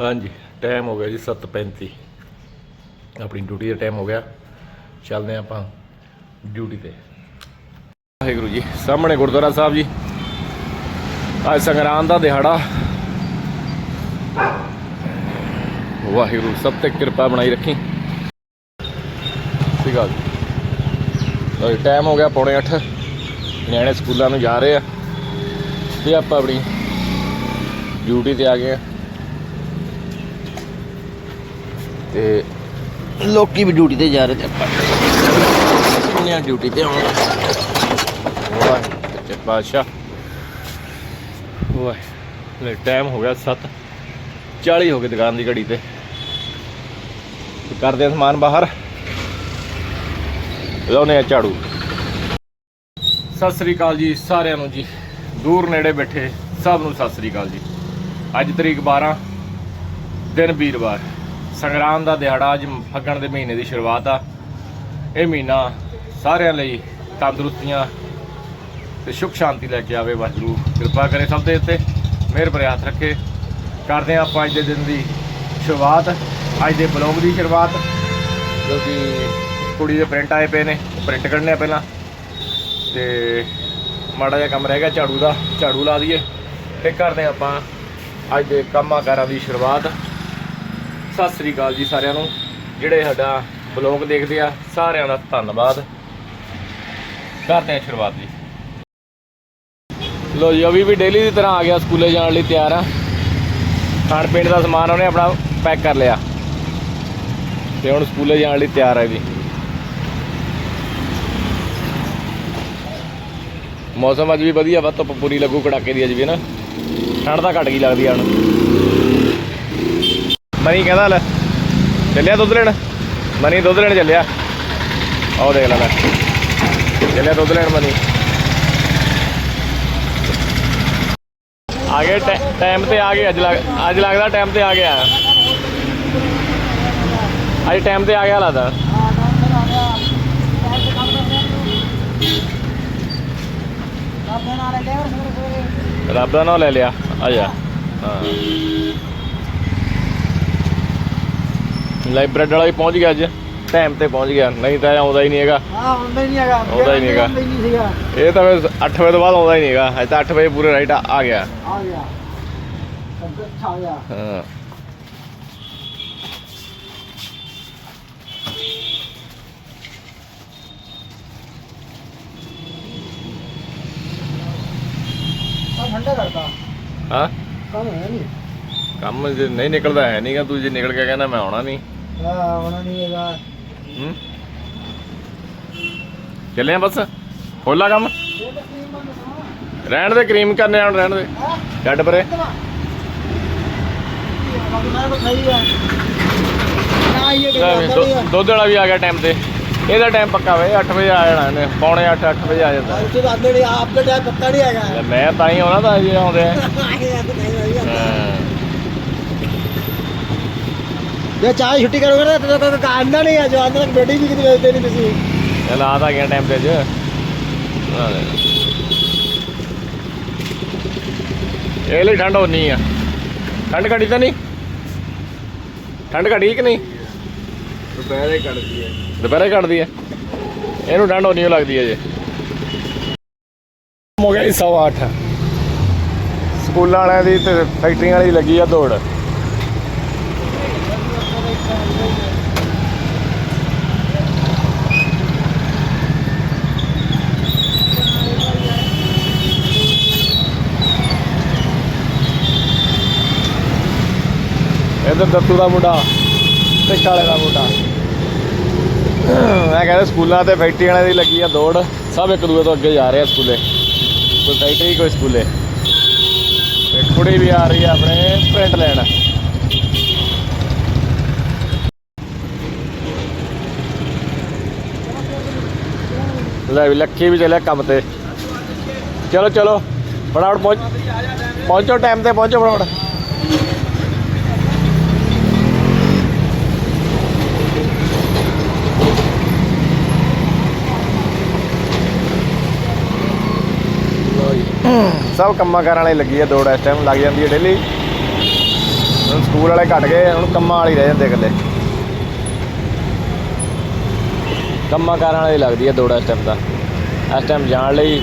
ਹਾਂਜੀ ਟਾਈਮ ਹੋ ਗਿਆ ਜੀ 7:35 ਆਪਣੀ ਡਿਊਟੀ ਦਾ ਟਾਈਮ ਹੋ ਗਿਆ। ਚੱਲਦੇ ਹਾਂ ਆਪਾਂ ਡਿਊਟੀ ਤੇ। ਵਾਹਿਗੁਰੂ ਜੀ, ਸਾਹਮਣੇ ਗੁਰਦੁਆਰਾ ਸਾਹਿਬ ਜੀ। ਅੱਜ ਸੰਗਰਾਂਦ ਦਾ ਦਿਹਾੜਾ। ਵਾਹਿਗੁਰੂ, ਸਭ ਤੇ ਕਿਰਪਾ ਬਣਾਈ ਰੱਖੀ। ਸਹੀ ਗੱਲ ਜੀ। ਟਾਈਮ ਹੋ ਗਿਆ ਪੌਣੇ 8 ਨਿਆਣੇ ਸਕੂਲਾਂ ਨੂੰ ਜਾ ਰਹੇ ਆ। ਤੇ ਆਪਾਂ ਆਪਣੀ ਡਿਊਟੀ ਤੇ ਆ ਗਏ ਆ। ਤੇ ਲੋਕੀ ਵੀ ਡਿਊਟੀ ਤੇ ਜਾ ਰਹੇ ਤੇ ਆਪਾਂ ਕਿੰਨੇ ਡਿਊਟੀ ਤੇ ਆਉਣਾ? ਵਾਹ ਤੇ ਪਾਸ਼ਾ ਵਾਹ ਲੈ ਟਾਈਮ ਹੋ ਗਿਆ 7 40 ਹੋ ਗਏ ਦੁਕਾਨ ਦੀ ਘੜੀ ਤੇ। ਤੇ ਕਰਦੇ ਆ ਸਮਾਨ ਬਾਹਰ। ਲਾਉਨੇ ਆ ਝਾੜੂ। ਸਤਿ ਸ੍ਰੀ ਅਕਾਲ ਜੀ ਸਾਰਿਆਂ ਨੂੰ ਜੀ। ਦੂਰ ਨੇੜੇ ਬੈਠੇ ਸਭ ਨੂੰ ਸਤਿ ਸ੍ਰੀ ਅਕਾਲ ਜੀ। ਅੱਜ ਤਰੀਕ 12 ਦਿਨ ਵੀਰਵਾਰ। ਸੰਗਰਾਮ ਦਾ ਦਿਹਾੜਾ ਅੱਜ ਫੱਗਣ ਦੇ ਮਹੀਨੇ ਦੀ ਸ਼ੁਰੂਆਤ ਆ। ਇਹ ਮਹੀਨਾ ਸਾਰਿਆਂ ਲਈ ਤੰਦਰੁਸਤੀਆਂ ਤੇ ਸੁਖ ਸ਼ਾਂਤੀ ਲੈ ਕੇ ਆਵੇ ਵਾਹਿਗੁਰੂ। ਕਿਰਪਾ ਕਰੇ ਸਭ ਦੇ ਉੱਤੇ, ਮਿਹਰ ਭਰੇ ਹੱਥ ਰੱਖੇ। ਕਰਦੇ ਹਾਂ ਆਪਾਂ ਅੱਜ ਦੇ ਦਿਨ ਦੀ ਸ਼ੁਰੂਆਤ। ਅੱਜ ਦੇ ਬਲੌਗ ਦੀ ਸ਼ੁਰੂਆਤ। ਜੋ ਕਿ ਕੁੜੀ ਦੇ ਪ੍ਰਿੰਟ ਆਏ ਪਏ ਨੇ, ਪ੍ਰਿੰਟ ਕੱਢਣੇ ਆ ਪਹਿਲਾਂ। ਤੇ ਮਾੜਾ ਜਿਹਾ ਕੰਮ ਰਹਿ ਗਿਆ ਝਾੜੂ ਦਾ, ਝਾੜੂ ਲਾ ਦਈਏ। ਤੇ ਕਰਦੇ ਹਾਂ ਆਪਾਂ ਅੱਜ ਦੇ ਕੰਮਾਂ ਕਾਰਾਂ ਦੀ ਸ਼ੁਰੂਆਤ। ਸਤਿ ਸ੍ਰੀ ਅਕਾਲ ਜੀ ਸਾਰਿਆਂ ਨੂੰ। ਜਿਹੜੇ ਸਾਡਾ ਬਲੌਗ ਦੇਖਦੇ ਆ, ਸਾਰਿਆਂ ਦਾ ਧੰਨਵਾਦ। ਕਰਦੇ ਹਾਂ ਸ਼ੁਰੂਆਤ ਜੀ। ਲੋ ਜੀ ਅਭੀ ਵੀ ਡੇਲੀ ਦੀ ਤਰ੍ਹਾਂ ਆ ਗਿਆ, ਸਕੂਲੇ ਜਾਣ ਲਈ ਤਿਆਰ ਆ। ਖਾਣ ਪੀਣ ਦਾ ਸਮਾਨ ਉਹਨੇ ਆਪਣਾ ਪੈਕ ਕਰ ਲਿਆ। ਤੇ ਹੁਣ ਸਕੂਲੇ ਜਾਣ ਲਈ ਤਿਆਰ ਹੈ ਜੀ। ਮੌਸਮ ਅੱਜ ਵੀ ਵਧੀਆ ਵਾ ਧੁੱਪ ਪੂਰੀ ਲੱਗੂ, ਕੜਾਕੇ ਦੀ ਅੱਜ ਵੀ ਨਾ। ਠੰਡ ਤਾਂ ਘਟ ਗਈ ਲੱਗਦੀ ਆ ਹੁਣ। ਮਨੀ ਕਹਿੰਦਾ ਲੈ ਚੱਲਿਆ ਦੁੱਧ ਲੈਣ? ਮਨੀ ਦੁੱਧ ਲੈਣ ਚੱਲਿਆ। ਆਹ ਦੇਖ ਲੈ ਲੈ। ਚੱਲਿਆ ਦੁੱਧ ਲੈਣ ਮਨੀ। ਆ ਗਏ ਟਾਈਮ ਤੇ ਆ ਗਏ ਅੱਜ ਲੱਗ ਅੱਜ ਲੱਗਦਾ ਟਾਈਮ ਤੇ ਆ ਗਿਆ। ਅੱਜ ਟਾਈਮ ਤੇ ਆ ਗਿਆ ਲੱਗਦਾ। ਰੱਬ ਦਾ ਨਾਮ ਲੈ ਲਿਆ ਆ ਜਾ। ਹਾਂ। ਲਾਈਬ੍ਰੇਰੀ ਵਾਲਾ ਵੀ ਪਹੁੰਚ ਗਿਆ ਅੱਜ। ਟਾਈਮ ਤੇ ਪਹੁੰਚ ਗਿਆ। ਨਹੀਂ ਤਾਂ ਆਉਂਦਾ ਹੀ ਨਹੀਂ ਹੈਗਾ। ਹਾਂ ਹੁੰਦਾ ਹੀ ਨਹੀਂ ਹੈਗਾ। ਆਉਂਦਾ ਹੀ ਨਹੀਂ ਹੈਗਾ। ਆਉਂਦਾ ਹੀ ਨਹੀਂ ਸੀਗਾ। ਇਹ ਤਾਂ 8 ਵਜੇ ਤੋਂ ਬਾਅਦ ਆਉਂਦਾ ਹੀ ਨਹੀਂ ਹੈਗਾ। ਅੱਜ ਤਾਂ 8 ਵਜੇ ਪੂਰੇ ਰਾਈਟ ਆ ਗਿਆ। ਆ ਗਿਆ। ਸਭ ਆ ਗਿਆ। ਹਾਂ। ਠੰਡਾ ਕਰਦਾ ਹਾਂ? ਕੰਮ ਹੈ ਨਹੀਂ। ਕੰਮ ਜੇ ਨਹੀਂ ਨਿਕਲਦਾ ਹੈ ਨਹੀਂਗਾ ਤੂੰ ਜੇ ਨਿਕਲ ਕੇ ਕਹਿੰਦਾ ਮੈਂ ਆਉਣਾ ਨਹੀਂ। ਹਾਂ ਆਉਣਾ ਨਹੀਂ ਹੈਗਾ। ਹੂੰ? ਚੱਲੇ ਆ ਬਸ? ਖੋਲਾ ਕੰਮ। ਰਹਿਣ ਦੇ ਕਰੀਮ ਕਰਨੇ ਆਉਣ ਰਹਿਣ ਦੇ। ਛੱਡ ਪਰੇ। ਦੁੱਧ ਵਾਲਾ ਵੀ ਆ ਗਿਆ ਟਾਈਮ ਤੇ। ਇਹਦਾ ਟਾਈਮ ਪੱਕਾ ਵੇ 8 ਵਜੇ ਆ ਜਾਣਾ ਇਹਨੇ। ਪੌਣੇ 8 8 ਵਜੇ ਆ ਜਾਂਦਾ। ਤਾਂ ਆਪ ਦਾ ਟਾਈਮ ਪੱਕਾ ਨਹੀਂ ਹੈਗਾ। ਮੈਂ ਤਾਂ ਹੀ ਆਉਣਾ ਤਾਂ ਜੇ ਆਉਂਦੇ ਆ ਹਾਂ। ਜੇ ਚਾਹ ਛੁੱਟੀ ਕਰੋਗੇ ਨਾ ਤਾਂ ਕੋਈ ਆਂਦਾ ਨਹੀਂ ਆ ਜੋ ਆਂਦਾ ਬੇਟੀ ਵੀ ਕਿਤੇ ਵੇਚਦੇ ਨਹੀਂ ਤੁਸੀਂ। ਚੱਲ ਆ ਤਾਂ ਗਿਆ ਟਾਈਮ ਤੇ ਅੱਜ। ਇਹ ਲਈ ਠੰਡ ਹੋਣੀ ਆ। ਠੰਡ ਘਟੀ ਤਾਂ ਨਹੀਂ? ਠੰਡ ਘਟੀ ਕਿ ਨਹੀਂ? ਦੁਪਹਿਰੇ ਕੱਢਦੀ ਹੈ। ਦੁਪਹਿਰੇ ਘਟਦੀ ਹੈ। ਇਹਨੂੰ ਠੰਡ ਹੋਣੀ ਓ ਲੱਗਦੀ ਹੈ ਜੇ। ਹੋ ਗਿਆ ਸਕੂਲਾਂ ਵਾਲਿਆਂ ਦੀ ਤੇ ਫੈਕਟਰੀਆਂ ਵਾਲੀ ਲੱਗੀ ਆ ਦੌੜ। ਇਧਰ ਦੱਤੂ ਦਾ ਮੁੰਡਾ ਤੇ ਕਾਲੇ ਦਾ ਮੁੰਡਾ। ਮੈਂ ਕਹਿੰਦਾ ਸਕੂਲਾਂ ਤੇ ਫੈਕਟਰੀ ਵਾਲਿਆਂ ਦੀ ਲੱਗੀ ਆ ਦੌੜ, ਸਭ ਇੱਕ ਦੂਜੇ ਤੋਂ ਅੱਗੇ ਜਾ ਰਹੇ ਆ ਸਕੂਲੇ। ਕੋਈ ਫੈਕਟਰੀ, ਕੋਈ ਸਕੂਲੇ। ਤੇ ਕੁੜੀ ਵੀ ਆ ਰਹੀ ਆ ਆਪਣੇ ਪ੍ਰਿੰਟ ਲੈਣ। ਲੈ ਵੀ ਲੱਖੀ ਵੀ ਚੱਲਿਆ ਕੰਮ ਤੇ। ਚਲੋ ਚਲੋ। ਫਟਾਫਟ ਪਹੁੰਚ ਪਹੁੰਚੋ ਟਾਈਮ ਤੇ ਪਹੁੰਚੋ ਫਟਾਫਟ। ਸਭ ਕੰਮਾਂ ਕਾਰਾਂ ਵਾਲੀ ਲੱਗੀ ਆ, ਦੌੜ ਇਸ ਟਾਈਮ ਲੱਗ ਜਾਂਦੀ ਹੈ ਡੇਲੀ ਹੁਣ ਸਕੂਲ ਵਾਲੇ ਘਟ ਗਏ, ਹੁਣ ਕੰਮਾਂ ਵਾਲੀ ਰਹਿ ਜਾਂਦੇ ਇਕੱਲੇ। ਕੰਮਾਂ ਕਾਰਾਂ ਵਾਲੀ ਲੱਗਦੀ ਹੈ ਦੌੜ ਇਸ ਟਾਈਮ ਦਾ ਇਸ ਟਾਈਮ ਜਾਣ ਲਈ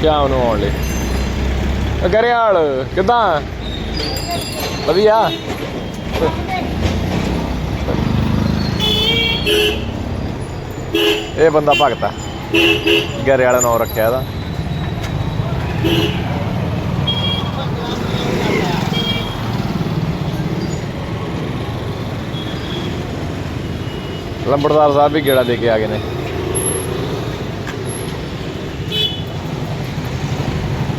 ਸ਼ਾਮ ਨੂੰ ਆਉਣ ਲਈ। ਗਰੇਵਾਲ, ਕਿੱਦਾਂ? ਵਧੀਆ? ਇਹ ਬੰਦਾ ਭਗਤਾ। ਗਰੇ ਵਾਲਾ ਨਾਮ ਰੱਖਿਆ ਇਹਦਾ। ਲੰਬੜਦਾਰ ਸਾਹਿਬ ਵੀ ਗੇੜਾ ਦੇ ਕੇ ਆ ਗਏ ਨੇ।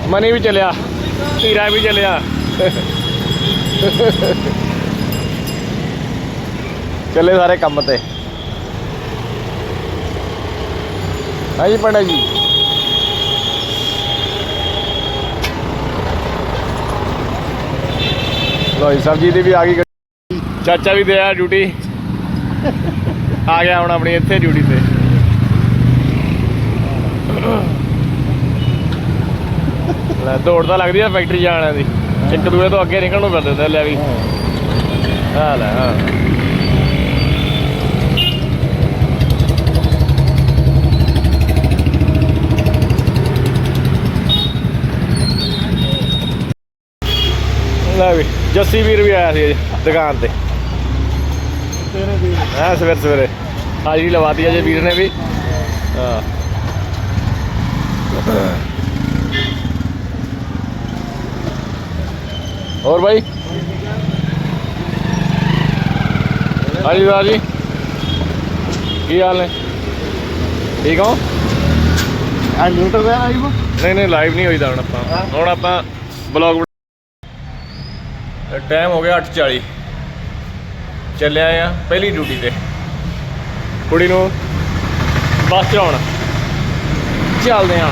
ਮਨੀ ਵੀ ਚਲਿਆ। ਧੀਰਾ ਵੀ ਚਲਿਆ। ਚੱਲੇ ਸਾਰੇ ਕੰਮ ਤੇ। ਹਾਂਜੀ ਪੰਡਾ ਜੀ। ਲੋ ਜੀ ਦੀ ਵੀ ਆ ਗਈ ਗੱਡੀ। ਚਾਚਾ ਵੀ ਦੇ ਆ ਡਿਊਟੀ। ਆ ਗਿਆ ਹੁਣ ਆਪਣੀ ਇੱਥੇ ਡਿਊਟੀ ਤੇ। ਲੈ, ਦੌੜ ਤਾਂ ਲੱਗਦੀ ਆ ਫੈਕਟਰੀ ਜਾਣ ਦੀ। ਇੱਕ ਦੂਏ ਤੋਂ ਅੱਗੇ ਨਿਕਲਣ ਨੂੰ ਫਿਰ ਦਿੰਦੇ ਲੈ ਵੀ। ਆ ਲੈ ਹਾਂ ਲੈ ਵੀ ਜੱਸੀ ਵੀਰ ਵੀ ਆਇਆ ਸੀ ਅੱਜ ਦੁਕਾਨ ਤੇ। ਤੇਰੇ ਦੀ ਹਾਂ ਸਵੇਰੇ ਸਵੇਰੇ। ਹਾਜ਼ਰੀ ਲਵਾਤੀ ਅਜੇ ਵੀਰ ਨੇ ਵੀ। ਹਾਂ। ਹੋਰ ਭਾਈ ਹਾਂਜੀ ਸਰ ਜੀ। ਕੀ ਹਾਲ ਨੇ? ਠੀਕ ਹੋ? ਆ ਨਿਊਟਰ ਦਾ ਬੋ ਨਹੀਂ ਨਹੀਂ ਲਾਈਵ ਨਹੀਂ ਹੋਈਦਾ ਹੁਣ ਆਪਾਂ। ਹੁਣ ਆਪਾਂ ਬਲੌਗ ਟਾਈਮ ਹੋ ਗਿਆ 8:40 ਚੱਲਿਆ ਆ ਪਹਿਲੀ ਡਿਊਟੀ ਤੇ। ਕੁੜੀ ਨੂੰ ਬੱਸ ਚਲਾਉਣ ਚੱਲਦੇ ਹਾਂ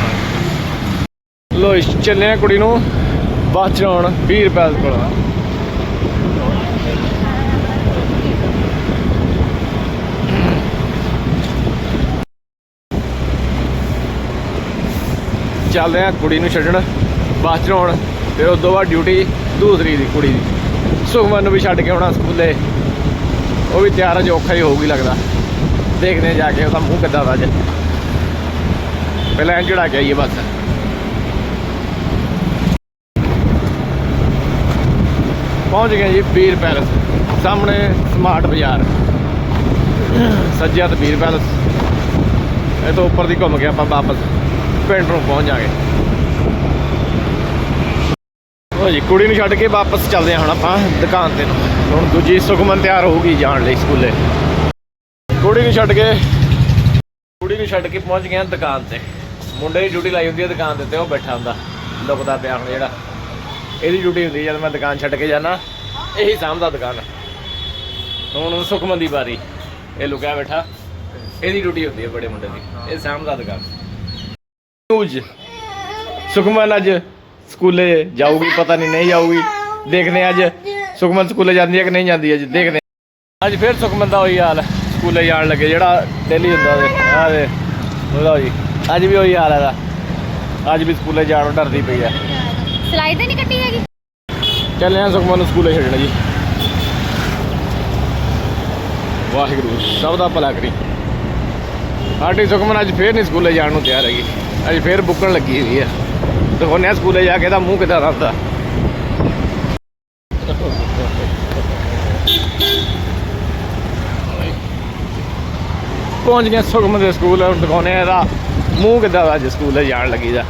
ਲੋ ਚੱਲੇ ਆ ਕੁੜੀ ਨੂੰ ਬੱਸ ਚਲਾਉਣ 20 ਰੁਪਏ ਕੋਲ। ਚੱਲਦੇ ਆ ਕੁੜੀ ਨੂੰ ਛੱਡਣ, ਬੱਸ ਚਲਾਉਣ ਫਿਰ ਉਸ ਤੋਂ ਬਾਅਦ ਡਿਊਟੀ ਦੂਸਰੀ ਦੀ ਕੁੜੀ ਦੀ। ਸੁਖਮਨ ਨੂੰ ਵੀ ਛੱਡ ਕੇ ਆਉਣਾ ਸਕੂਲੇ। ਉਹ ਵੀ ਤਿਆਰ ਅਜ ਔਖਾ ਹੀ ਹੋਊਗੀ ਲੱਗਦਾ। ਦੇਖਦੇ ਜਾ ਕੇ ਉਹਦਾ ਮੂੰਹ ਕਿੱਦਾਂ ਦਾ ਅੱਜ ਪਹਿਲਾਂ ਐਂ ਕੇ ਆਈਏ ਬਸ। ਪਹੁੰਚ ਗਏ ਜੀ ਪੀਰ ਪੈਲਸ। ਸਾਹਮਣੇ ਸਮਾਰਟ ਬਾਜ਼ਾਰ। ਸੱਜਿਆ ਤੇ ਪੀਰ ਪੈਲਸ। ਇਹ ਤੋਂ ਉੱਪਰ ਦੀ ਘੁੰਮ ਕੇ ਆਪਾਂ ਵਾਪਸ ਪਿੰਡ ਨੂੰ ਪਹੁੰਚ ਜਾਾਂਗੇ ਉਹ ਜੀ, ਕੁੜੀ ਨੂੰ ਛੱਡ ਕੇ ਵਾਪਸ ਚੱਲਦੇ ਹਾਂ ਹੁਣ ਆਪਾਂ ਦੁਕਾਨ ਤੇ ਨੂੰ। ਹੁਣ ਦੂਜੀ ਸੁਖਮਨ ਤਿਆਰ ਹੋਊਗੀ ਜਾਣ ਲਈ ਸਕੂਲੇ। ਕੁੜੀ ਨੂੰ ਛੱਡ ਕੇ ਕੁੜੀ ਨੂੰ ਛੱਡ ਕੇ ਪਹੁੰਚ ਗਏ ਹਾਂ ਦੁਕਾਨ ਤੇ। ਮੁੰਡੇ ਦੀ ਡਿਊਟੀ ਲਾਈ ਹੁੰਦੀ ਹੈ ਦੁਕਾਨ ਦੇ ਉੱਤੇ, ਉਹ ਬੈਠਾ ਹੁੰਦਾ। ਲੁਕਦਾ ਪਿਆ ਹੁਣ ਜਿਹੜਾ। ਇਹਦੀ ਡਿਊਟੀ ਹੁੰਦੀ ਜਦ ਮੈਂ ਦੁਕਾਨ ਛੱਡ ਕੇ ਜਾਣਾ ਇਹੀ ਸਾਂਭਦਾ ਦੁਕਾਨ। ਹੁਣ ਸੁਖਮਨ ਦੀ ਵਾਰੀ। ਇਹ ਲੁਕਿਆ ਬੈਠਾ। ਇਹਦੀ ਡਿਊਟੀ ਹੁੰਦੀ ਹੈ ਬੜੇ ਮੁੰਡੇ ਦੀ। ਇਹ ਸਾਂਭਦਾ ਦੁਕਾਨ। ਨਿਊਜ਼। ਸੁਖਮਨ ਅੱਜ ਸਕੂਲੇ ਜਾਊਗੀ ਪਤਾ ਨਹੀਂ ਨਹੀਂ ਜਾਊਗੀ। ਦੇਖਦੇ ਅੱਜ ਸੁਖਮਨ ਸਕੂਲੇ ਜਾਂਦੀ ਹੈ ਕਿ ਨਹੀਂ ਜਾਂਦੀ ਅੱਜ ਦੇਖਦੇ। ਅੱਜ ਫਿਰ ਸੁਖਮਨ ਦਾ ਉਹੀ ਹਾਲ ਸਕੂਲੇ ਜਾਣ ਲੱਗੇ ਜਿਹੜਾ ਡੇਲੀ ਹੁੰਦਾ ਉਹਦੇ। ਆਹ ਦੇ ਉਹਦਾ ਜੀ ਅੱਜ ਵੀ ਉਹੀ ਹਾਲ ਹੈ ਦਾ ਅੱਜ ਵੀ ਸਕੂਲੇ ਜਾਣ ਨੂੰ ਡਰਦੀ ਪਈ ਹੈ। ਸਲਾਈਡ ਤੇ ਨਹੀਂ ਕੱਟੀ ਹੈਗੀ? ਚੱਲੇ ਆ ਸੁਖਮਨ ਨੂੰ ਸਕੂਲੇ ਛੱਡਣਾ ਜੀ। ਵਾਹਿਗੁਰੂ ਸਭ ਦਾ ਭਲਾ ਕਰੀ। ਸਾਡੀ ਸੁਖਮਨ ਅੱਜ ਫੇਰ ਨਹੀਂ ਸਕੂਲੇ ਜਾਣ ਨੂੰ ਤਿਆਰ ਹੈਗੀ। ਅੱਜ ਫੇਰ ਬੁੱਕਣ ਲੱਗੀ ਹੋਈ ਹੈ। ਦਿਖਾਉਂਦੇ ਆ ਸਕੂਲੇ ਜਾ ਕੇ ਇਹਦਾ ਮੂੰਹ ਕਿੱਦਾਂ ਦਾ ਹੁੰਦਾ ਪਹੁੰਚ ਗਏ ਸੁਖਮਨ ਦੇ ਸਕੂਲ ਹੁਣ ਦਿਖਾਉਂਦੇ ਆ ਇਹਦਾ ਮੂੰਹ ਕਿੱਦਾਂ ਦਾ ਅੱਜ ਸਕੂਲੇ ਜਾਣ ਲੱਗੀ ਦਾ।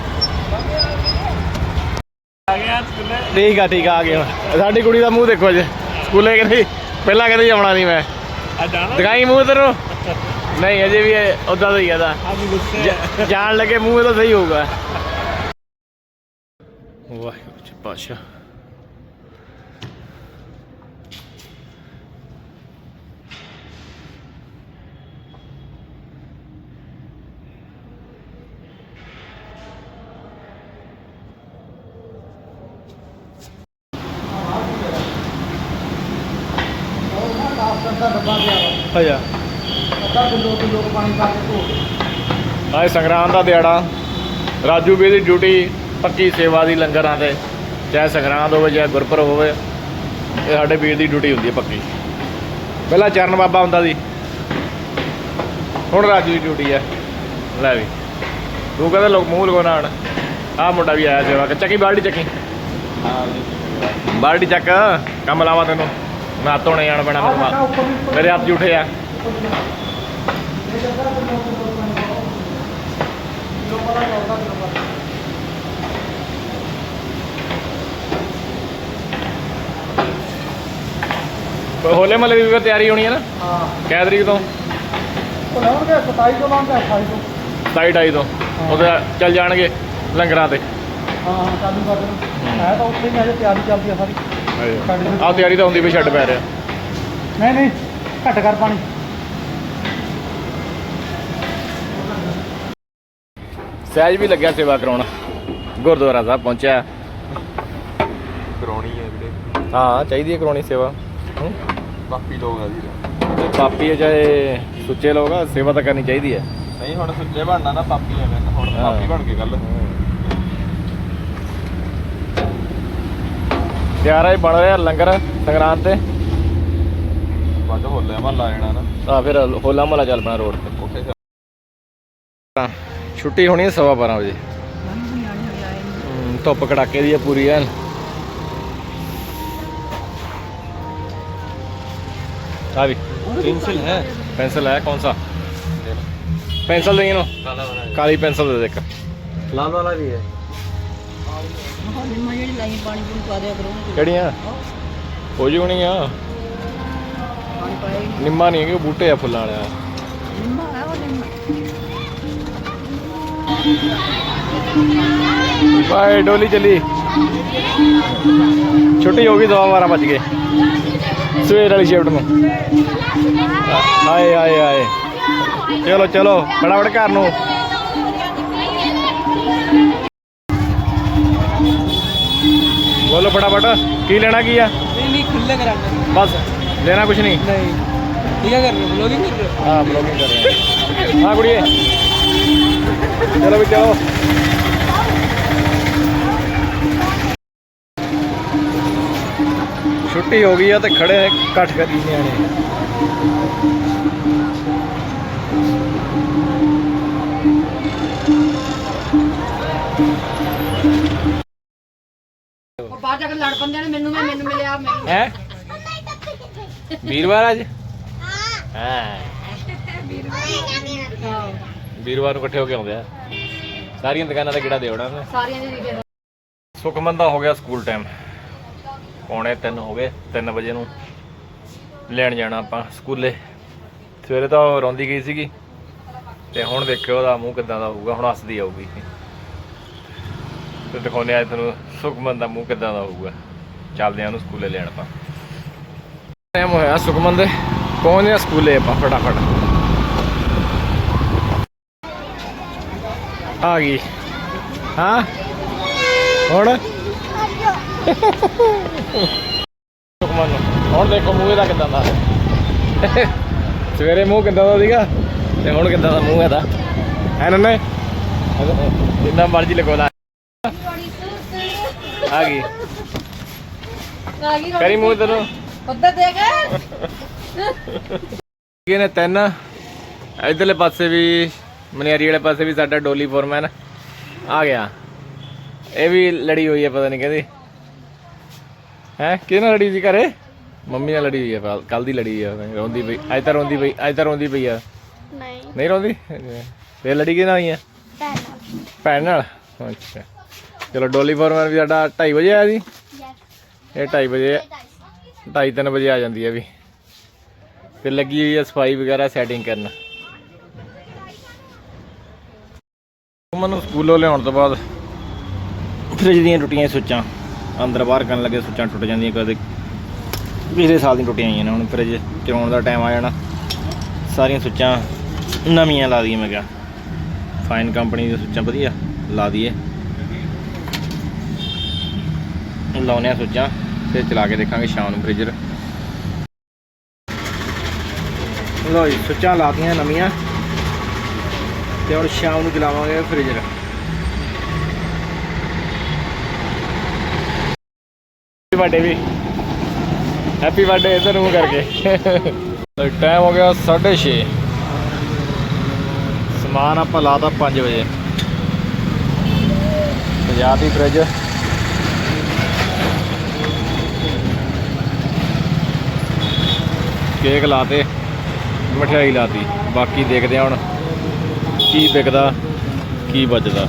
ਠੀਕ ਆ ਠੀਕ ਆ ਆ ਹੁਣ। ਸਾਡੀ ਕੁੜੀ ਦਾ ਮੂੰਹ ਦੇਖੋ ਅੱਜ ਸਕੂਲੇ ਕਹਿੰਦੀ ਪਹਿਲਾਂ ਕਹਿੰਦੀ ਆਉਣਾ ਨਹੀਂ ਮੈਂ। ਦਿਖਾਈ ਮੂੰਹ ਤੇਰੋ ਨਹੀਂ ਅਜੇ ਵੀ ਉਦਾਂ ਦਾ ਹੀ ਆਦਾ ਜਾਣ ਲੱਗੇ ਮੂੰਹ ਇਹਦਾ ਸਹੀ ਹੋਊਗਾ। ਵਾਹਿਗੁਰੂ ਜੀ ਪਾਸ਼ਾ ਅੱਜ ਸੰਗਰਾਮ ਦਾ ਦਿਹਾੜਾ। ਰਾਜੂ ਵੀ ਦੀ ਡਿਊਟੀ ਪੱਕੀ ਸੇਵਾ ਦੀ ਲੰਗਰਾਂ ਤੇ, ਚਾਹੇ ਸੰਗਰਾਂਦ ਹੋਵੇ, ਚਾਹੇ ਗੁਰਪੁਰਬ ਹੋਵੇ, ਇਹ ਸਾਡੇ ਵੀਰ ਦੀ ਡਿਊਟੀ ਹੁੰਦੀ ਹੈ ਪੱਕੀ। ਪਹਿਲਾਂ ਚਰਨ ਬਾਬਾ ਹੁੰਦਾ ਸੀ। ਹੁਣ ਰਾਜੂ ਦੀ ਡਿਊਟੀ ਹੈ। ਲੈ ਵੀ। ਤੂੰ ਕਹਿੰਦਾ ਲੋਕ ਮੂੰਹ ਲਗਾਉਣਾ ਹਣ। ਆਹ ਮੁੰਡਾ ਵੀ ਆਇਆ ਸੇਵਾ ਕਰ ਚੱਕੀ, ਬਾਲਟੀ ਚੱਕੀ। ਬਾਲਟੀ ਚੱਕ। ਕੰਮ ਲਾਵਾ ਤੈਨੂੰ। ਨਾ ਹੱਥ ਧੋਣੇ ਜਾਣ ਪੈਣਾ ਮੈਨੂੰ ਮਾ- ਮੇਰੇ ਹੱਥ ਜੂਠੇ ਆ। ਕੋਈ ਹੋਲੇ ਮਹੱਲੇ ਦੀ ਵੀ ਤਿਆਰੀ ਹੋਣੀ ਹੈ ਨਾ? ਹਾਂ। ਤਰੀਕ ਤੋਂ? ਉਹ ਲਾਉਣਗੇ 27 ਤੋਂ ਲਾਉਣਗੇ 28 ਤੋਂ। ਸਾਈਡ ਆਈ ਤੋਂ। ਉਹਦੇ ਚੱਲ ਜਾਣਗੇ ਲੰਗਰਾਂ ਤੇ। ਹਾਂ ਹਾਂ ਚਾਲੂ ਕਰ ਦੇਣਾ। ਹੈ। ਤਾਂ ਉੱਥੇ ਹੀ ਅਜੇ ਤਿਆਰੀ ਚੱਲਦੀ ਆ ਸਾਰੀ। ਆਹ ਤਿਆਰੀ ਤਾਂ ਹੁੰਦੀ ਵੀ ਛੱਡ ਪੈ ਰਿਹਾ। ਨਹੀਂ ਨਹੀਂ ਘੱਟ ਕਰ ਪਾਣੀ। ਸਹਿਜ ਵੀ ਲੱਗਿਆ ਸੇਵਾ ਕਰਾਉਣ। ਗੁਰਦੁਆਰਾ ਸਾਹਿਬ ਪਹੁੰਚਿਆ। ਕਰਾਉਣੀ ਹੈ ਵੀਰੇ। ਹਾਂ ਚਾਹੀਦੀ ਹੈ ਕਰਾਉਣੀ ਸੇਵਾ। ਹੂੰ? ਬਾਪੀ ਲੋਕ ਆ ਵੀਰੇ ਤੇ ਪਾਪੀ ਹੈ ਚਾਹੇ ਸੁੱਚੇ ਲੋਕ ਆ ਸੇਵਾ ਤਾਂ ਕਰਨੀ ਚਾਹੀਦੀ ਹੈ ਨਹੀਂ ਹੁਣ ਸੁੱਚੇ ਬਣਨਾ ਨਾ ਪਾਪੀ ਐਵੇਂ ਹੁਣ ਹਾਂ। ਪਾਪੀ ਬਣ ਕੇ ਗੱਲ ਤਿਆਰ ਹੈ ਬਣ ਰਿਹਾ ਲੰਗਰ ਸੰਗਰਾਂਦ ਤੇ। ਵੱਜ ਹੋਲੇ ਮਹੱਲਾ ਜਾਣਾ ਨਾ। ਆ ਫਿਰ ਹੋਲਾ ਮਹੱਲਾ ਚੱਲ ਪੈਣਾ ਰੋਡ ਤੇ। ਉੱਥੇ ਹਾਂ, ਛੁੱਟੀ ਹੋਣੀ ਹੈ ਸਵਾ 12 ਵਜੇ। ਹੂੰ, ਧੁੱਪ ਕੜਾਕੇ ਦੀ ਹੈ ਪੂਰੀ ਐਨ। ਆ ਵੀ पेंसिल है पेंसिल है कौन सा पेंसिल देंगे ना काला वाला काली पेंसिल दे देकर लाल वाला भी है ਨਿੰਮਾ ਜਿਹੜੀ ਲਾਈ ਪਾਣੀ ਪੂਣੀ ਪਾ ਦਿਆ ਕਰੋ ਕਿਹੜੀਆਂ ਹੋ ਜੂਣੀਆਂ ਪਾਣੀ ਪਾਇਆ ਹੀ ਨਹੀਂ ਨਿੰਮਾ ਨਹੀਂ ਕਿ ਬੂਟੇ ਆ ਫੁੱਲਾਂ ਵਾਲਿਆ ਨਿੰਮਾ ਹੈ ਉਹ ਨਿੰਮਾ ਬਾਏ ਡੋਲੀ ਚਲੀ ਛੁੱਟੀ ਹੋ ਗਈ ਦਵਾ ਬਾਰਾਂ ਵੱਜ ਗਏ ਸਵੇਰ ਵਾਲੀ ਸ਼ਿਫਟ ਨੂੰ। ਹਾਏ ਹਾਏ ਹਾਏ ਚਲੋ ਚਲੋ ਫਟਾਫਟ ਘਰ ਨੂੰ। ਬੋਲੋ ਫਟਾਫਟ ਕੀ ਲੈਣਾ ਕੀ ਆ? ਨਹੀਂ ਨਹੀਂ ਖੁੱਲੇ ਕਰਾਂਗੇ। ਬਸ ਲੈਣਾ ਕੁਛ ਨਹੀਂ। ਨਹੀਂ। ਠੀਕ ਕਰ ਰਹੇ ਬਲੌਗਿੰਗ ਕਰ ਰਹੇ ਹਾਂ? ਬਲੌਗਿੰਗ ਕਰ ਰਹੇ ਹਾਂ। ਹਾਂ ਕੁੜੀਏ। ਚਲੋ ਵੀ ਚਲੋ ਛੁੱਟੀ ਹੋ ਗਈ ਆ ਤੇ ਖੜੇ ਇਕੱਠ ਕਰੀ ਨਿਆਣੇ। ਉਹ ਬਾਹਰ ਜਾ ਕੇ ਲੜ ਪੰਦੇ ਨੇ ਮੈਨੂੰ ਮੈਂ ਮੈਨੂੰ ਮਿਲਿਆ ਮੈਨੂੰ ਹੈ? ਵੀਰਵਾਰ ਅੱਜ? ਹਾਂ। ਵੀਰਵਾਰ ਨੂੰ ਇਕੱਠੇ ਹੋ ਕੇ ਆਉਂਦੇ ਆ। ਸਾਰੀਆਂ ਦੁਕਾਨਾਂ ਤੇ ਕਿਹੜਾ ਦੇਵੜਾ ਨੇ। ਸਾਰੀਆਂ ਦੀ ਸੁਖਮਨ ਦਾ ਹੋ ਗਿਆ ਸਕੂਲ ਟਾਈਮ। ਪੌਣੇ 3 ਹੋ ਗਏ 3 ਵਜੇ ਨੂੰ ਲੈਣ ਜਾਣਾ ਆਪਾਂ ਸਕੂਲੇ। ਸਵੇਰੇ ਤਾਂ ਰੋਂਦੀ ਗਈ ਸੀਗੀ, ਤੇ ਹੁਣ ਦੇਖਿਓ ਉਹਦਾ ਮੂੰਹ ਕਿੱਦਾਂ ਦਾ ਹੋਊਗਾ, ਹੁਣ ਹੱਸਦੀ ਆਊਗੀ। ਤੇ ਦਿਖਾਉਂਦੇ ਆ ਤੁਹਾਨੂੰ ਸੁਖਮਨ ਦਾ ਮੂੰਹ ਕਿੱਦਾਂ ਦਾ ਹੋਊਗਾ। ਚੱਲਦੇ ਆ ਉਹਨੂੰ ਸਕੂਲੇ ਲੈਣ ਆਪਾਂ। ਟਾਈਮ ਹੋਇਆ ਸੁਖਮਨ ਦੇ, ਪਹੁੰਚਦੇ ਆ ਸਕੂਲੇ ਆਪਾਂ ਫਟਾਫਟ। ਆ ਗਈ। ਹਾਂ? ਹੁਣ? ਸੁਖਮਨ ਨੂੰ ਹੁਣ ਦੇਖੋ ਮੂੰਹ ਇਹਦਾ ਕਿੱਦਾਂ ਦਾ ਸਵੇਰੇ ਮੂੰਹ ਕਿੱਦਾਂ ਦਾ ਸੀਗਾ ਤੇ ਹੁਣ ਕਿੱਦਾਂ ਦਾ ਮੂੰਹ ਇਹਦਾ। ਹੈ ਨੰਨੇ? ਜਿੰਨਾ ਮਰਜ਼ੀ ਲਗੋ ਲਾ। ਆ ਗਈ। ਕਰੀ ਮੂੰਹ ਤੈਨੂੰ ਉੱਧਰ ਦੇਖ। ਇਹ ਨੇ ਤਿੰਨ। ਇਧਰਲੇ ਪਾਸੇ ਵੀ ਮਨਿਆਰੀ ਵਾਲੇ ਪਾਸੇ ਵੀ ਸਾਡਾ ਡੋਲੀ ਫੋਰਮੈਨ ਆ ਗਿਆ। ਇਹ ਵੀ ਲੜੀ ਹੋਈ ਹੈ ਪਤਾ ਨਹੀਂ ਕਹਿੰਦੀ। ਹੈ? ਕਿਹਦੇ ਨਾਲ ਲੜੀ ਸੀ ਘਰੇ? ਮੰਮੀ ਨਾਲ ਲੜੀ ਹੋਈ ਹੈ ਕੱਲ ਦੀ ਲੜੀ ਹੈ ਰੋਂਦੀ ਪਈ ਅੱਜ ਤਾਂ ਰੋਂਦੀ ਪਈ ਅੱਜ ਤਾਂ ਰੋਂਦੀ ਪਈ ਆ। ਨਹੀਂ। ਨਹੀਂ ਰੋਂਦੀ? ਫੇਰ ਲੜੀ ਕਿਹਦੇ ਨਾਲ ਹੋਈ ਆ? ਭੈਣ ਨਾਲ। ਅੱਛਾ। ਚਲੋ ਡੋਲੀ ਫੋਰਮੈਨ ਵੀ ਸਾਡਾ 2:30 ਵਜੇ ਆਇਆ ਸੀ? ਇਹ 2:30 ਵਜੇ 2:30 ਵਜੇ ਆ ਜਾਂਦੀ ਹੈ ਵੀ। ਤੇ ਲੱਗੀ ਹੋਈ ਹੈ ਸਫ਼ਾਈ ਵਗੈਰਾ ਸੈਟਿੰਗ ਕਰਨ। ਮੈਨੂੰ ਸਕੂਲੋਂ ਲਿਆਉਣ ਤੋਂ ਬਾਅਦ। ਫ੍ਰਿਜ ਦੀਆਂ ਟੁੱਟੀਆਂ ਸੁੱਚਾਂ। ਅੰਦਰ ਬਾਹਰ ਕਰਨ ਲੱਗੇ ਸੁੱਚਾਂ ਟੁੱਟ ਜਾਂਦੀਆਂ ਕਦੇ ਪਿਛਲੇ ਸਾਲ ਦੀਆਂ ਟੁੱਟੀਆਂ ਆਈਆਂ ਨੇ ਹੁਣ ਫ੍ਰਿਜ ਚਲਾਉਣ ਦਾ ਟਾਈਮ ਆ ਜਾਣਾ ਸਾਰੀਆਂ ਸੁੱਚਾਂ ਨਵੀਆਂ ਲਾ ਦਈਏ ਮੈਂ ਕਿਹਾ ਫਾਈਨ ਕੰਪਨੀ ਦੀਆਂ ਸੁੱਚਾਂ ਵਧੀਆ ਲਾ ਦਈਏ ਲਾਉਨੇ ਆ ਸੁੱਚਾਂ ਫਿਰ ਚਲਾ ਕੇ ਦੇਖਾਂਗੇ ਸ਼ਾਮ ਨੂੰ ਫ੍ਰਿਜਰ ਲੋ ਜੀ ਸੁੱਚਾਂ ਲਾਤੀਆਂ ਨਵੀਆਂ ਤੇ ਹੁਣ ਸ਼ਾਮ ਨੂੰ ਚਲਾਵਾਂਗੇ ਫ੍ਰਿਜਰ ਵੱਡੇ ਵੀ। ਹੈਪੀ ਬਰਥਡੇ ਇਧਰ ਨੂੰ ਕਰਕੇ। ਟਾਈਮ ਹੋ ਗਿਆ 6:30 ਸਮਾਨ ਆਪਾਂ ਲਾਤਾ 5 ਵਜੇ। ਪੰਜਾਬ ਦੀ ਫ੍ਰਿਜ ਕੇਕ ਲਾਤੇ ਮਠਿਆਈ ਲਾਤੀ ਬਾਕੀ ਦੇਖਦੇ ਹਾਂ ਹੁਣ ਕੀ ਵਿਕਦਾ, ਕੀ ਬਚਦਾ।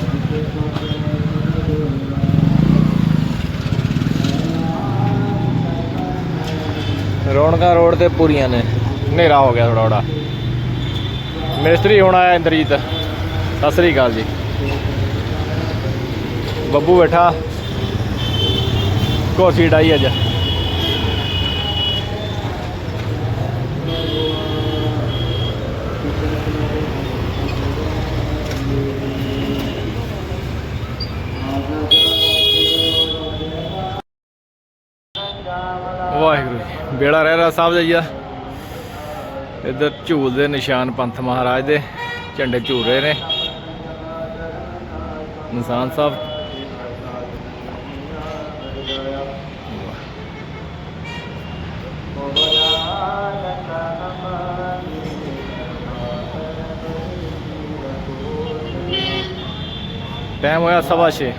ਰੌਣਕਾਂ ਰੋਡ ਤੇ ਪੂਰੀਆਂ ਨੇ। ਹਨੇਰਾ ਹੋ ਗਿਆ ਥੋੜਾ ਥੋੜਾ ਮਿਸਤਰੀ ਹੁਣ ਆਇਆ ਇੰਦਰਜੀਤ। ਸਤਿ ਸ੍ਰੀ ਅਕਾਲ ਜੀ। ਬੱਬੂ ਬੈਠਾ। ਕੁਰਸੀ ਡਾਈ ਅੱਜ ਵਾਹਿਗੁਰੂ ਜੀ ਬੇੜਾ ਰਹਿ ਸਾਹਿਬ ਜਾਈਆ। ਇੱਧਰ ਝੂਲ ਦੇ ਨਿਸ਼ਾਨ ਪੰਥ ਮਹਾਰਾਜ ਦੇ, ਝੰਡੇ ਝੂਲ ਰਹੇ ਨੇ। ਨਿਸ਼ਾਨ ਸਾਹਿਬ। ਟਾਈਮ ਹੋਇਆ ਸਵਾ ਛੇ।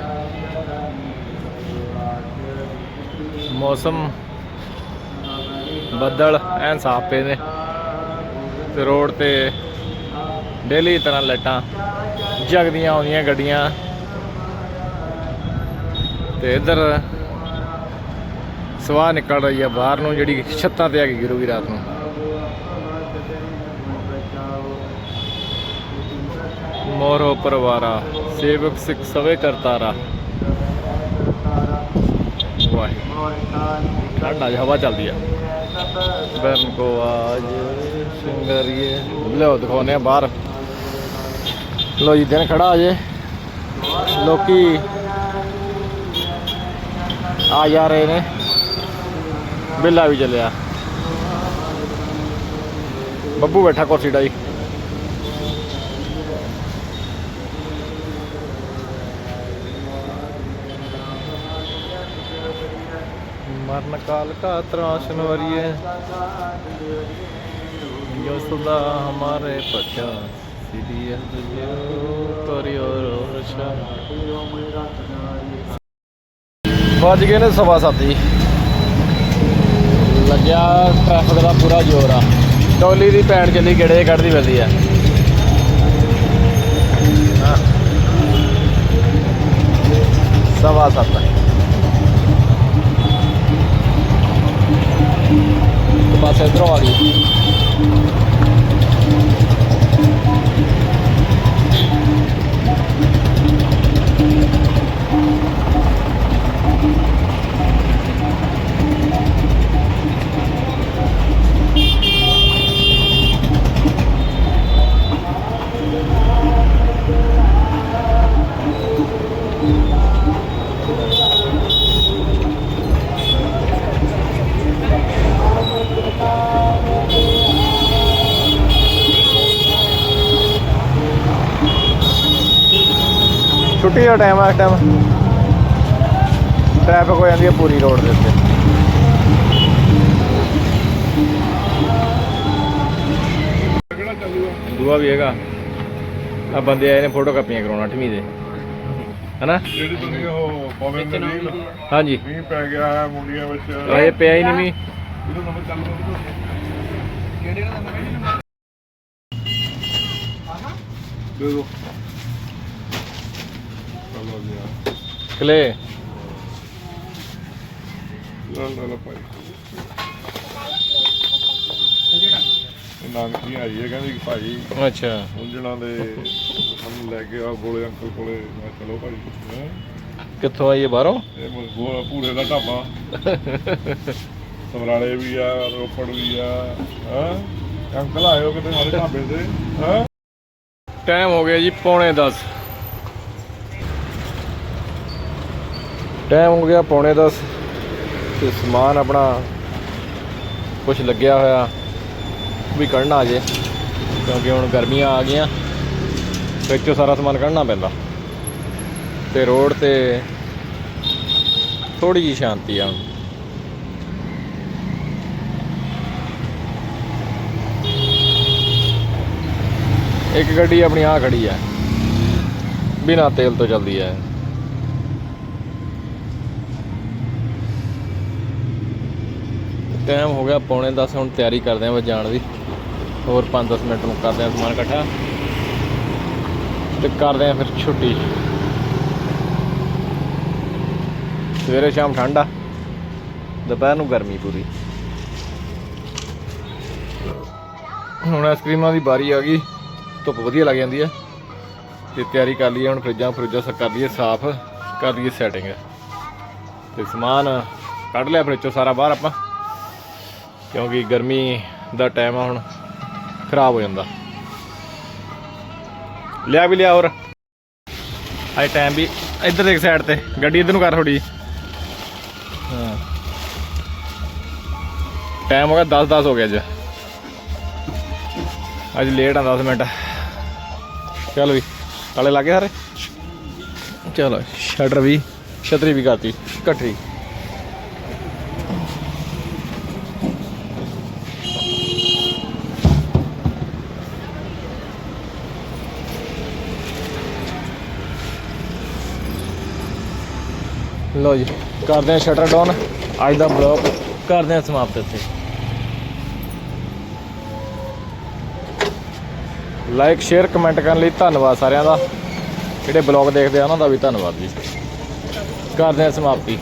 ਮੌਸਮ ਬੱਦਲ, ਐਨ ਸਾਫ਼ ਪਏ ਨੇ। ਤੇ ਰੋਡ ਤੇ ਡੇਲੀ ਤਰ੍ਹਾਂ ਲਾਈਟਾਂ ਜਗਦੀਆਂ ਆਉਂਦੀਆਂ ਗੱਡੀਆਂ। ਤੇ ਇੱਧਰ ਸਵਾਹ ਨਿਕਲ ਰਹੀ ਹੈ ਬਾਹਰ ਨੂੰ, ਜਿਹੜੀ ਛੱਤਾਂ ਤੇ ਆ ਕੇ ਗਿਰੂਗੀ ਰਾਤ ਨੂੰ। ਮੋਰੋ ਪਰਵਾਰਾ ਸੇਵਕ ਸਿੱਖ ਸਵੇ ਕਰਤਾਰਾ। ਵਾਹਿਗੁਰੂ ਠੰਡਾ ਜਿਹਾ ਹਵਾ ਚੱਲਦੀ ਆ। ਬਰਨ ਕੋ ਆਜ ਸਿੰਗਰੀਏ। ਲੋ ਦਿਖਾਉਨੇ ਆ ਬਾਹਰ। ਲੋ ਜੀ, ਦਿਨ ਖੜਾ ਅਜੇ ਲੋਕੀ ਆ ਜਾ ਰਹੇ ਨੇ। ਬਿੱਲਾ ਵੀ ਚੱਲਿਆ। ਬੱਬੂ ਬੈਠਾ ਕੁਰਸੀ ਡਾਈ कालका त्राशन वरिए यसदा हमारे पछा ਵੱਜ ਗਏ ਨੇ ਸਵਾ 7 ਲੱਗਿਆ ਟ੍ਰੈਫਿਕ ਦਾ ਪੂਰਾ ਜ਼ੋਰ ਆ। ਟੋਲੀ ਦੀ ਪੈਣ ਚੱਲੀ ਗੇੜੇ ਕੱਢਦੀ ਫਿਰਦੀ ਆ। ਸਵਾ 7 petrolio 1:30 ਦਾ ਟਾਈਮ ਆ ਇਸ ਟਾਈਮ ਟ੍ਰੈਫਿਕ ਹੋ ਜਾਂਦੀ ਹੈ ਪੂਰੀ ਰੋਡ ਦੇ ਉੱਤੇ। ਦੂਆ ਵੀ ਹੈਗਾ। ਆ ਬੰਦੇ ਆਏ ਨੇ ਫੋਟੋ ਕਾਪੀਆਂ ਕਰਾਉਣਾ 8ਵੀਂ ਦੇ। ਹਨਾ? ਹਾਂਜੀ। ਮੀਂਹ ਪੈ ਗਿਆ ਹੈ ਮੁੰਡੀਆਂ ਵਿੱਚ। ਇਹ ਪਿਆ ਹੀ ਨਹੀਂ ਮੀਂਹ। ਇਹਦਾ ਨੰਬਰ ਚੱਲ ਰਿਹਾ ਕਿਹੜੇ ਦਾ ਨੰਬਰ ਹੈ ਆਹਾਂ ਦੇ ਚਲੋ ਜੀ ਆ ਕਲੇ ਲਾ ਲਾ ਲਾ ਭਾਈ ਇਹ ਨਾਨਕੀ ਆਈ ਹੈ ਕਹਿੰਦੀ ਕਿ ਭਾਈ ਅੱਛਾ। ਉਂਜਣਾ ਦੇ ਸਾਨੂੰ ਲੈ ਕੇ ਆ ਗੋਲੇ ਅੰਕਲ ਕੋਲੇ ਮੈਂ ਕਿਹਾ ਚਲੋ ਭਾਈ ਹੈਂ। ਕਿੱਥੋਂ ਆਈ ਇਹ ਬਾਹਰੋਂ? ਇਹ ਗੋਲਾ ਪੂਰੇ ਦਾ ਢਾਬਾ ਸਮਰਾਲੇ ਵੀ ਆ ਰੋਪੜ ਵੀ ਆ ਹਾਂ? ਅੰਕਲ ਆਇਓ ਕਿਤੇ ਸਾਡੇ ਢਾਬੇ ਤੇ ਹਾਂ? ਟਾਈਮ ਹੋ ਗਿਆ ਜੀ ਪੌਣੇ 10 ਟਾਈਮ ਹੋ ਗਿਆ ਪੌਣੇ 10 ਤੇ ਸਮਾਨ ਆਪਣਾ ਕੁਝ ਲੱਗਿਆ ਹੋਇਆ ਵੀ ਕੱਢਣਾ ਜੇ ਕਿਉਂਕਿ ਹੁਣ ਗਰਮੀਆਂ ਆ ਗਈਆਂ ਵਿੱਚੋਂ ਸਾਰਾ ਸਮਾਨ ਕੱਢਣਾ ਪੈਂਦਾ। ਤੇ ਰੋਡ ਤੇ ਥੋੜੀ ਜੀ ਸ਼ਾਂਤੀ ਆ। ਇੱਕ ਗੱਡੀ ਆਪਣੀ ਆ ਖੜੀ ਹੈ, ਬਿਨਾ ਤੇਲ ਤੋਂ ਚੱਲਦੀ ਹੈ। ਟਾਈਮ ਹੋ ਗਿਆ, ਪੌਣੇ 10 ਹੁਣ ਤਿਆਰੀ ਕਰਦੇ ਆਂ ਬਸ ਜਾਣ ਦੀ। ਹੋਰ 5-10 ਮਿੰਟ ਨੂੰ ਕਰਦੇ ਆਂ ਸਮਾਨ ਇਕੱਠਾ। ਤੇ ਕਰਦੇ ਆਂ ਫਿਰ ਛੁੱਟੀ। ਸਵੇਰੇ ਸ਼ਾਮ ਠੰਡਾ ਦੁਪਹਿਰ ਨੂੰ ਗਰਮੀ ਪੂਰੀ। ਹੁਣ ਆਈਸਕ੍ਰੀਮਾਂ ਦੀ ਬਾਰੀ ਆ ਗਈ। ਧੁੱਪ ਵਧੀਆ ਲੱਗ ਜਾਂਦੀ ਹੈ ਤੇ ਤਿਆਰੀ ਕਰ ਲਈਏ ਹੁਣ ਫਰਿੱਜਾਂ ਫਰਿੱਜਾਂ ਸ ਕਰ ਲਈਏ, ਸਾਫ਼ ਕਰ ਲਈਏ ਸੈਟਿੰਗ ਤੇ ਸਮਾਨ ਕੱਢ ਲਿਆ ਫਰਿੱਜੋਂ ਸਾਰਾ ਬਾਹਰ ਆਪਾਂ। ਕਿਉਂਕਿ ਗਰਮੀ ਦਾ ਟਾਈਮ ਆ ਹੁਣ ਖਰਾਬ ਹੋ ਜਾਂਦਾ। ਲਿਆ ਵੀ ਲਿਆ ਹੋਰ। ਅੱਜ ਟਾਈਮ ਵੀ ਇੱਧਰ ਇੱਕ ਸਾਈਡ ਤੇ ਗੱਡੀ ਇੱਧਰ ਨੂੰ ਕਰ ਥੋੜੀ ਹਾਂ। ਟਾਈਮ ਹੋ ਗਿਆ 10 10 ਹੋ ਗਿਆ ਅੱਜ। ਅੱਜ ਲੇਟ ਆ 10 ਮਿੰਟ। ਚੱਲ ਵੀ ਤਾਲੇ ਲੱਗੇ ਸਾਰੇ? ਚਲੋ ਸ਼ਟਰ ਵੀ ਛਤਰੀ ਵੀ ਕਰਤੀ। ਇਕੱਠੀ ਲੋ ਜੀ ਕਰਦੇ ਆ ਸ਼ਟਰ ਡਾਊਨ ਅੱਜ ਦਾ ਬਲੌਗ ਕਰਦੇ ਆ ਸਮਾਪਤ ਇੱਥੇ। ਲਾਈਕ ਸ਼ੇਅਰ ਕਮੈਂਟ ਕਰਨ ਲਈ ਧੰਨਵਾਦ ਸਾਰਿਆਂ ਦਾ। ਜਿਹੜੇ ਬਲੌਗ ਦੇਖਦੇ ਆ ਉਹਨਾਂ ਦਾ ਵੀ ਧੰਨਵਾਦ ਜੀ। ਕਰਦੇ ਆ ਸਮਾਪਤੀ।